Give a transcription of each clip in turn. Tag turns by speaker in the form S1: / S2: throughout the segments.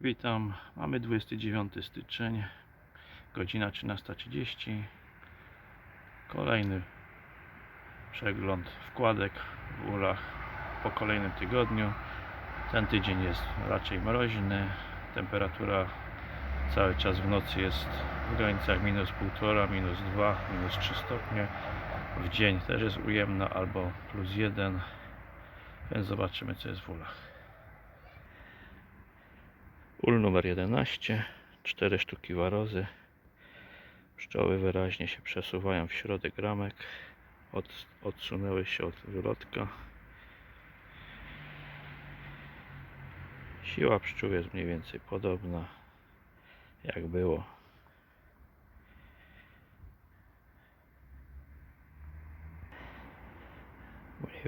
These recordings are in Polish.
S1: Witam, mamy 29 styczeń, godzina 13.30. Kolejny przegląd wkładek w ulach po kolejnym tygodniu. Ten tydzień jest raczej mroźny, temperatura cały czas w nocy jest w granicach minus 1,5, minus 2, minus 3 stopnie. W dzień też jest ujemna albo plus 1, więc zobaczymy co jest w ulach. Ul numer 11, 4 sztuki warozy. Pszczoły wyraźnie się przesuwają w środek ramek. Od, odsunęły się od wylotka. Siła pszczół jest mniej więcej podobna jak było.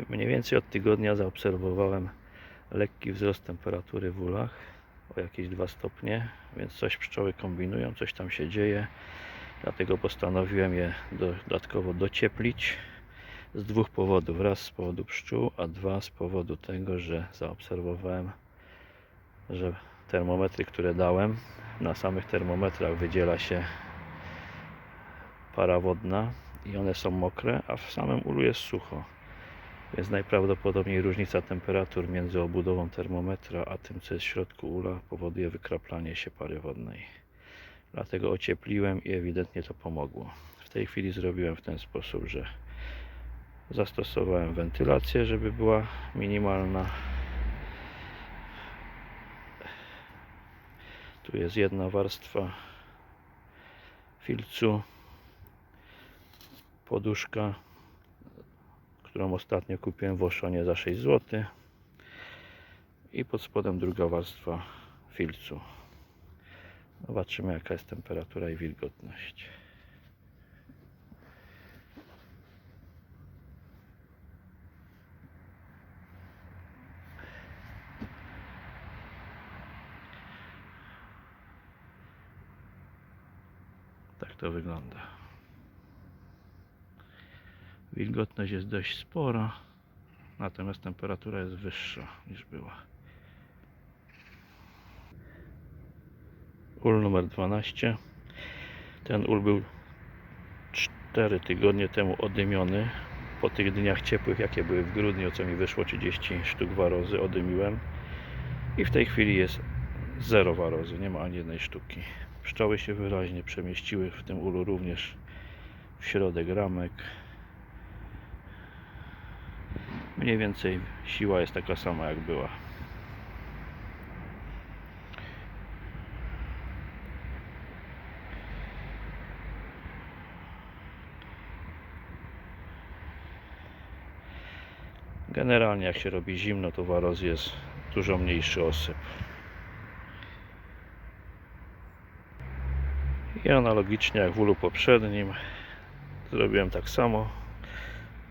S1: Mniej- więcej od tygodnia zaobserwowałem lekki wzrost temperatury w ulach o jakieś 2 stopnie, więc coś pszczoły kombinują, coś tam się dzieje. Dlatego postanowiłem je dodatkowo docieplić z dwóch powodów. Raz z powodu pszczół, a dwa z powodu tego, że zaobserwowałem, że termometry, które dałem, na samych termometrach wydziela się para wodna i one są mokre, a w samym ulu jest sucho. Więc najprawdopodobniej różnica temperatur między obudową termometra a tym, co jest w środku ula, powoduje wykraplanie się pary wodnej. Dlatego ociepliłem i ewidentnie to pomogło. W tej chwili zrobiłem w ten sposób, że zastosowałem wentylację, żeby była minimalna. Tu jest jedna warstwa filcu, poduszka którą ostatnio kupiłem w Oszonie za 6 zł i pod spodem druga warstwa filcu. Zobaczymy jaka jest temperatura i wilgotność. Tak to wygląda Wilgotność jest dość spora, natomiast temperatura jest wyższa niż była. Ul numer 12. Ten ul był 4 tygodnie temu odymiony. Po tych dniach ciepłych, jakie były w grudniu, co mi wyszło 30 sztuk warozy, odymiłem. I w tej chwili jest zero warozy, nie ma ani jednej sztuki. Pszczoły się wyraźnie przemieściły w tym ulu również w środek ramek. Mniej więcej siła jest taka sama jak była. Generalnie jak się robi zimno to waroz jest dużo mniejszy osyp. I analogicznie jak w ulu poprzednim zrobiłem tak samo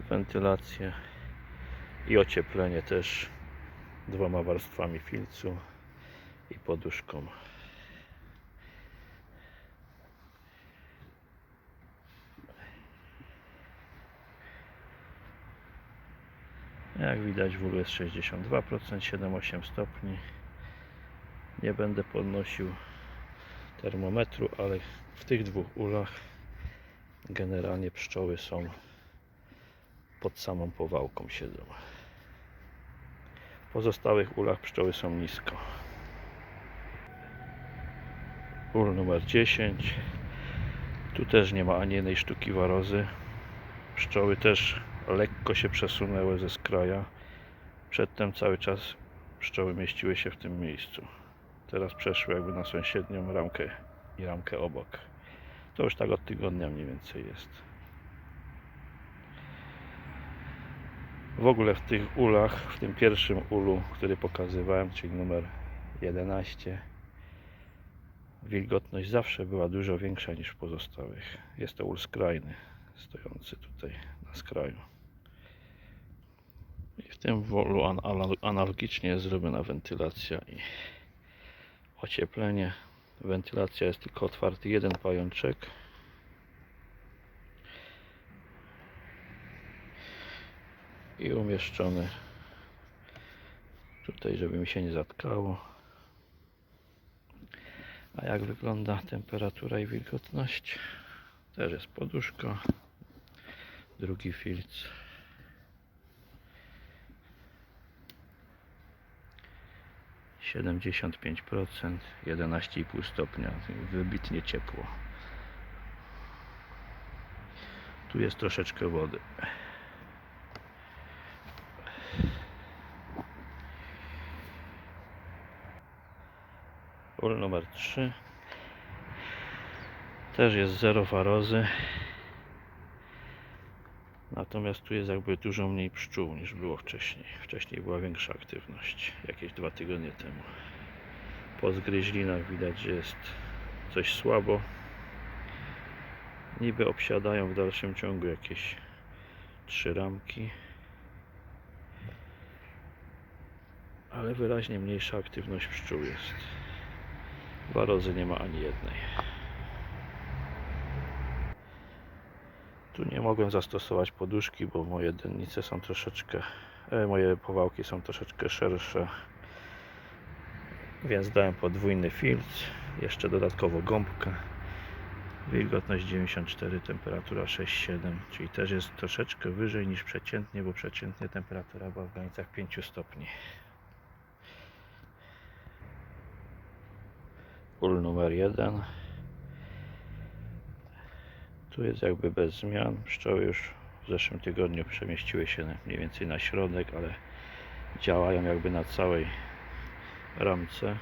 S1: wentylację i ocieplenie też dwoma warstwami filcu i poduszką. Jak widać w ogóle jest 62%, 7-8 stopni. Nie będę podnosił termometru, ale w tych dwóch ulach generalnie pszczoły są pod samą powałką siedzą. W pozostałych ulach pszczoły są nisko. Ul numer 10. Tu też nie ma ani jednej sztuki warozy. Pszczoły też lekko się przesunęły ze skraja. Przedtem cały czas pszczoły mieściły się w tym miejscu. Teraz przeszły jakby na sąsiednią ramkę i ramkę obok. To już tak od tygodnia mniej więcej jest. W ogóle w tych ulach, w tym pierwszym ulu, który pokazywałem, czyli numer 11, wilgotność zawsze była dużo większa niż w pozostałych. Jest to ul skrajny, stojący tutaj na skraju. I w tym anal- analogicznie jest zrobiona wentylacja i ocieplenie. Wentylacja jest tylko otwarty jeden pajączek. I umieszczony tutaj, żeby mi się nie zatkało. A jak wygląda temperatura i wilgotność? Też jest poduszka, drugi filc. Siedemdziesiąt pięć procent, jedenaście i pół stopnia, wybitnie ciepło. Tu jest troszeczkę wody. Ul numer 3 też jest zero warozy. Natomiast tu jest jakby dużo mniej pszczół niż było wcześniej. Wcześniej była większa aktywność, jakieś dwa tygodnie temu. Po zgryźlinach widać, że jest coś słabo. Niby obsiadają w dalszym ciągu jakieś trzy ramki. Ale wyraźnie mniejsza aktywność pszczół jest. Warozy nie ma ani jednej. Tu nie mogłem zastosować poduszki, bo moje dennice są troszeczkę, e, moje powałki są troszeczkę szersze. Więc dałem podwójny filtr, jeszcze dodatkowo gąbkę. Wilgotność 94, temperatura 6,7, czyli też jest troszeczkę wyżej niż przeciętnie, bo przeciętnie temperatura była w granicach 5 stopni. Ul numer 1. Tu jest jakby bez zmian. Pszczoły już w zeszłym tygodniu przemieściły się mniej więcej na środek, ale działają jakby na całej ramce.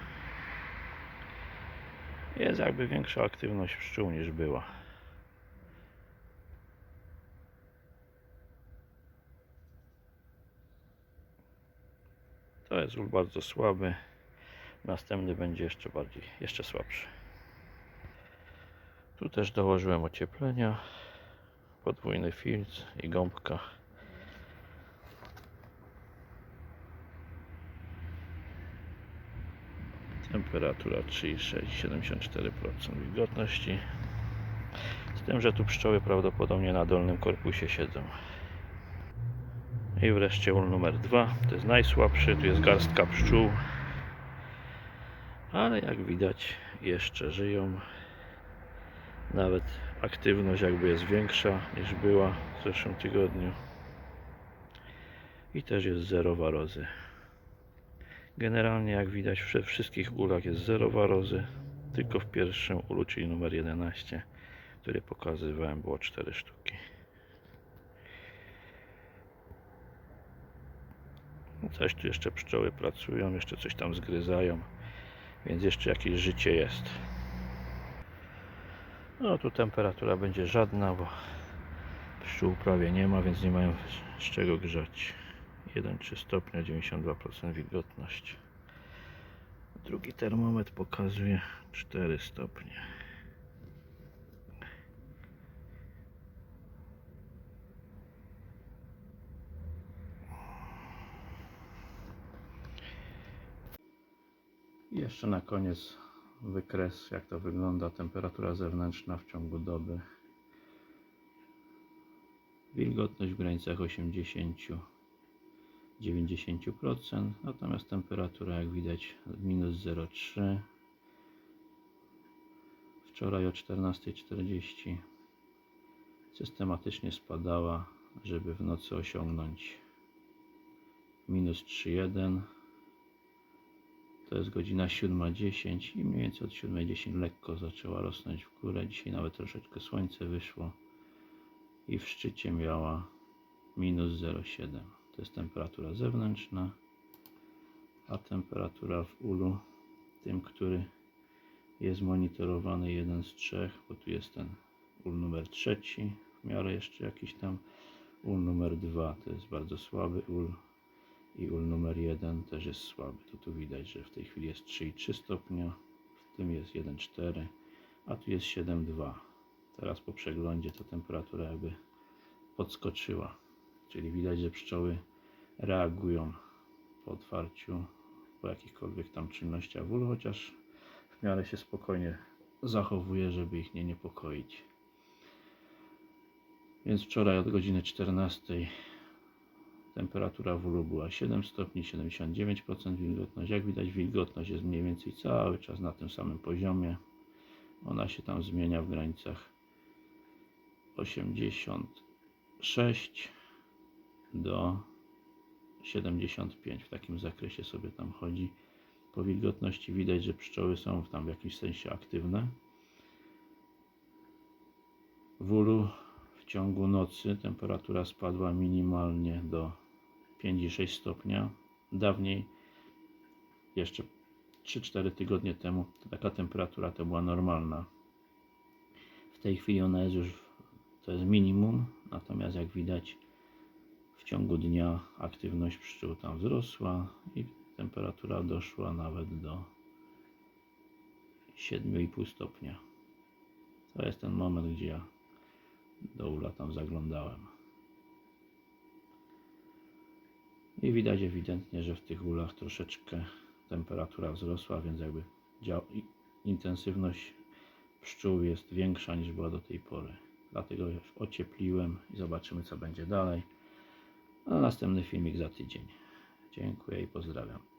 S1: Jest jakby większa aktywność pszczół niż była. To jest ul bardzo słaby. Następny będzie jeszcze bardziej, jeszcze słabszy. Tu też dołożyłem ocieplenia. Podwójny filtr i gąbka. Temperatura 3,6, 74% wilgotności. Z tym, że tu pszczoły prawdopodobnie na dolnym korpusie siedzą. I wreszcie ul numer 2. To jest najsłabszy. Tu jest garstka pszczół. Ale jak widać jeszcze żyją. Nawet aktywność jakby jest większa niż była w zeszłym tygodniu. I też jest zero warozy. Generalnie jak widać we wszystkich ulach jest zero warozy. Tylko w pierwszym ulu, czyli numer 11, który pokazywałem, było 4 sztuki. Coś tu jeszcze pszczoły pracują, jeszcze coś tam zgryzają, więc jeszcze jakieś życie jest. No tu temperatura będzie żadna, bo pszczół prawie nie ma, więc nie mają z czego grzać. 1,3 stopnia, 92% wilgotność. Drugi termometr pokazuje 4 stopnie. I jeszcze na koniec wykres, jak to wygląda, temperatura zewnętrzna w ciągu doby. Wilgotność w granicach 80-90%, natomiast temperatura, jak widać, minus 0,3. Wczoraj o 14.40 systematycznie spadała, żeby w nocy osiągnąć minus 3,1. To jest godzina 7.10 i mniej więcej od 7.10 lekko zaczęła rosnąć w górę. Dzisiaj nawet troszeczkę słońce wyszło i w szczycie miała minus 0,7. To jest temperatura zewnętrzna, a temperatura w ulu, tym, który jest monitorowany jeden z trzech, bo tu jest ten ul numer trzeci, w miarę jeszcze jakiś tam ul numer dwa, to jest bardzo słaby ul i ul numer 1 też jest słaby. To tu widać, że w tej chwili jest 3,3 stopnia, w tym jest 1,4, a tu jest 7,2. Teraz po przeglądzie to temperatura jakby podskoczyła, czyli widać, że pszczoły reagują po otwarciu, po jakichkolwiek tam czynnościach w ulu, chociaż w miarę się spokojnie zachowuje, żeby ich nie niepokoić. Więc wczoraj od godziny 14 Temperatura w ulu była 7 stopni, 79% wilgotność. Jak widać wilgotność jest mniej więcej cały czas na tym samym poziomie. Ona się tam zmienia w granicach 86 do 75 w takim zakresie sobie tam chodzi. Po wilgotności widać, że pszczoły są tam w jakimś sensie aktywne. W ulu w ciągu nocy temperatura spadła minimalnie do 5,6 stopnia. Dawniej, jeszcze 3-4 tygodnie temu, taka temperatura to była normalna. W tej chwili ona jest już, to jest minimum, natomiast jak widać w ciągu dnia aktywność pszczół tam wzrosła i temperatura doszła nawet do 7,5 stopnia. To jest ten moment, gdzie ja do ula tam zaglądałem. I widać ewidentnie, że w tych ulach troszeczkę temperatura wzrosła, więc jakby dział, intensywność pszczół jest większa niż była do tej pory. Dlatego ociepliłem i zobaczymy co będzie dalej. A następny filmik za tydzień. Dziękuję i pozdrawiam.